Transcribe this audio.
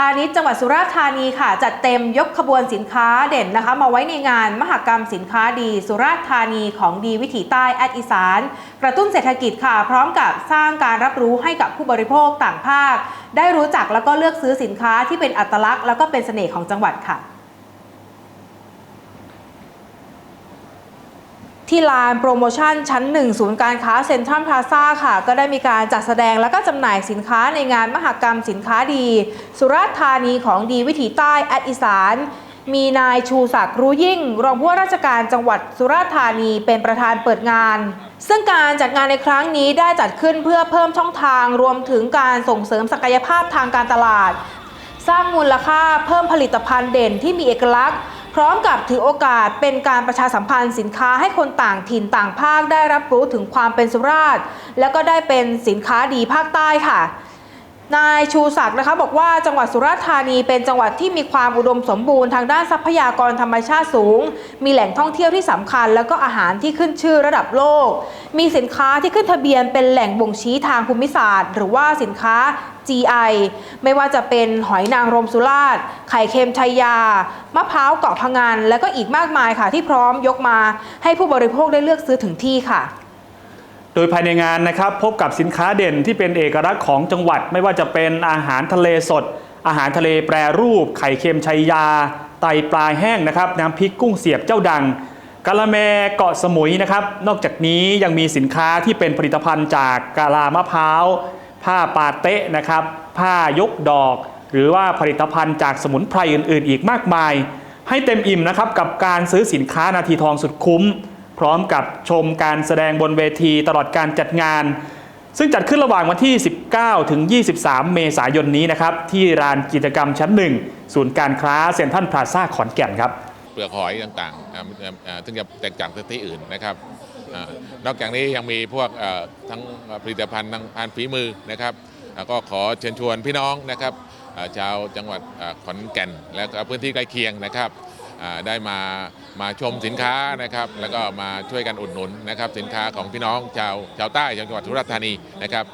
พาณิชย์จังหวัดสุราษฎร์ธานีค่ะ จัดเต็มยกขบวนสินค้าเด่นนะคะ มาไว้ในงานมหกรรมสินค้าดี สุราษฎร์ธานีของดีวิถีใต้แอดอีสาน กระตุ้นเศรษฐกิจค่ะ พร้อมกับสร้างการรับรู้ให้กับผู้บริโภคต่างภาค ได้รู้จักแล้วก็เลือกซื้อสินค้าที่เป็นอัตลักษณ์ แล้วก็เป็นเสน่ห์ของจังหวัดค่ะ ที่ลานโปรโมชั่นชั้น 1 ศูนย์การค้าเซ็นทรัลพลาซ่าค่ะ ก็ได้มีการจัดแสดงและก็จำหน่ายสินค้าในงานมหกรรมสินค้าดี สุราษฎร์ธานีของดีวิถีใต้แอดอีสาน มีนายชูศักดิ์รู้ยิ่ง รองผู้ว่าราชการจังหวัดสุราษฎร์ธานีเป็นประธานเปิดงานซึ่งการจัดงานในครั้งนี้ได้จัดขึ้นเพื่อเพิ่มช่องทางรวมถึงการส่งเสริมศักยภาพทางการตลาด สร้างมูลค่าเพิ่มผลิตภัณฑ์เด่นที่มีเอกลักษณ์ พร้อมกับถือโอกาสเป็นการประชาสัมพันธ์สินค้าให้คนต่างถิ่นต่างภาคได้รับรู้ถึงความเป็นสุราษฎร์แล้วก็ได้เป็นสินค้าดีภาคใต้ค่ะ นายชูศักดิ์นะคะบอกว่าจังหวัดสุราษฎร์ธานีเป็นจังหวัดที่มีความอุดมสมบูรณ์ทางด้านทรัพยากรธรรมชาติสูง มีแหล่งท่องเที่ยวที่สำคัญ แล้วก็อาหารที่ขึ้นชื่อระดับโลก มีสินค้าที่ขึ้นทะเบียนเป็นแหล่งบ่งชี้ทางภูมิศาสตร์ หรือว่าสินค้า GI ไม่ว่าจะเป็นหอยนางรมสุราษฎร์ไข่เค็มชัยยา มะพร้าวเกาะพะงันและก็อีกมากมายค่ะที่พร้อมยกมา ให้ผู้บริโภคได้เลือกซื้อถึงที่ค่ะ โดยภายในงานนะครับพบกับสินค้าเด่นที่เป็นเอกลักษณ์ของจังหวัด ไม่ว่าจะเป็นอาหารทะเลสด อาหารทะเลแปรรูป ไข่เค็มชัยยา ไตปลาแห้งนะครับน้ำพริกกุ้งเสียบเจ้าดังกะละแมเกาะสมุยนะครับ นอกจากนี้ยังมีสินค้าที่เป็นผลิตภัณฑ์จากกะลามะพร้าวผ้าปาเตะนะครับ ผ้ายกดอก หรือว่าผลิตภัณฑ์จากสมุนไพรอื่น ๆ อีกมากมาย ให้เต็มอิ่มนะครับกับการซื้อสินค้านาทีทองสุดคุ้ม พร้อมกับชมการแสดงบนเวทีตลอดการจัดงาน ซึ่งจัดขึ้นระหว่างวันที่ 19 ถึง 23 เมษายนนี้นะครับ ที่ลานกิจกรรมชั้น1ศูนย์การค้าเซ็นทรัลพลาซ่าขอนแก่นครับเปลือกหอยต่างๆซึ่งจะแตกต่างจากที่อื่นนะครับอนอกจากนี้ยังมีพวกทั้งผลิตภัณฑ์ทางผ่านฝีมือนะครับ ก็ขอเชิญชวนพี่น้องนะครับชาวจังหวัดขอนแก่นและพื้นที่ใกล้เคียงนะครับ ได้มามาชมสินค้านะครับแล้วก็มาช่วยกันอุดหนุนนะครับสินค้าของพี่น้องชาวชาวใต้จังหวัดสุราษฎร์ธานีนะครับ